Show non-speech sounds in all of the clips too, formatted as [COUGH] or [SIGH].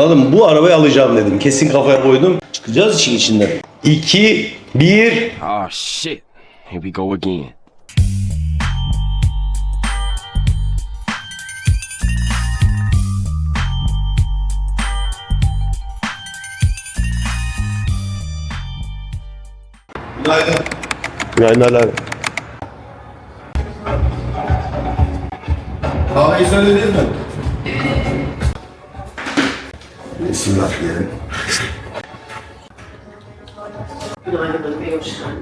Anladın mı? Bu arabayı alacağım dedim. Kesin kafaya koydum. Çıkacağız işin içinden. 2, 1. Oh shit. Here we go again. Günaydın. Günaydın Ali abi. Kahveyi söylediniz mi? Bismillah diyelim.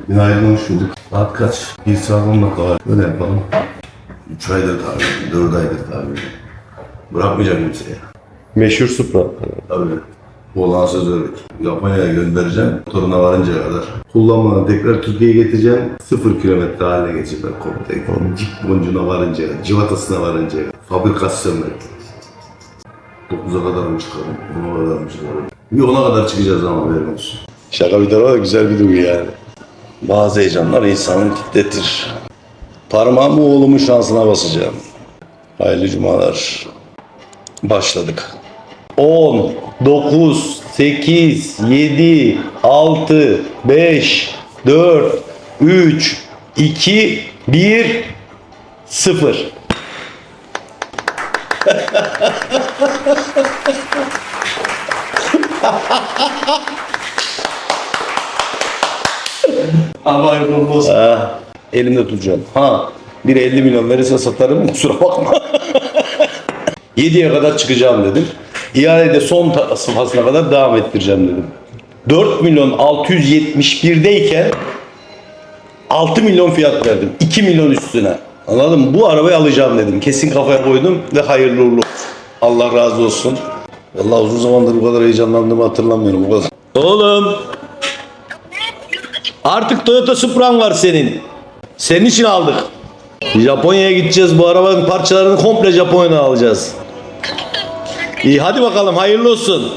Günaydın hoş bulduk. Saat kaç? Bir saat on dakika var. Böyle yapalım. Üç aydır tabi, dört aydır tabi. Bırakmayacağım kimseye. Meşhur Supra. Tabii. Olan söz verdik. Japonya'ya göndereceğim. Motoruna varıncaya kadar. Kullanmadan tekrar Türkiye'ye getireceğim. Sıfır kilometre haline geçecek komple. Cip boncuğuna varıncaya, civatasına varıncaya, fabrikasyonuna. 9'a kadar mı çıkarım, 10'a kadar mı çıkarım? Bir 10'a kadar çıkacağız ama haberin olsun. Şaka bir tarafa da güzel bir duygu yani. Bazı heyecanlar insanı titretir. Parmağımı oğlumun şansına basacağım. Hayırlı cumalar. Başladık. 10, 9, 8, 7, 6, 5, 4, 3, 2, 1, 0. Ama olmaz. Ha, elimde tutacağım. Ha, bir 50 milyon verirse satarım kusura bakma. [LAUGHS] 7'ye kadar çıkacağım dedim. İhalede son ta- safhasına kadar devam ettireceğim dedim. 4 milyon 671'deyken 6 milyon fiyat verdim. 2 milyon üstüne. Anladın mı? Bu arabayı alacağım dedim. Kesin kafaya koydum ve hayırlı uğurlu. Allah razı olsun. Vallahi uzun zamandır bu kadar heyecanlandığımı hatırlamıyorum. Bu kadar. Oğlum. Artık Toyota Supra'm var senin. Senin için aldık. Japonya'ya gideceğiz. Bu arabanın parçalarını komple Japonya'dan alacağız. İyi hadi bakalım hayırlı olsun.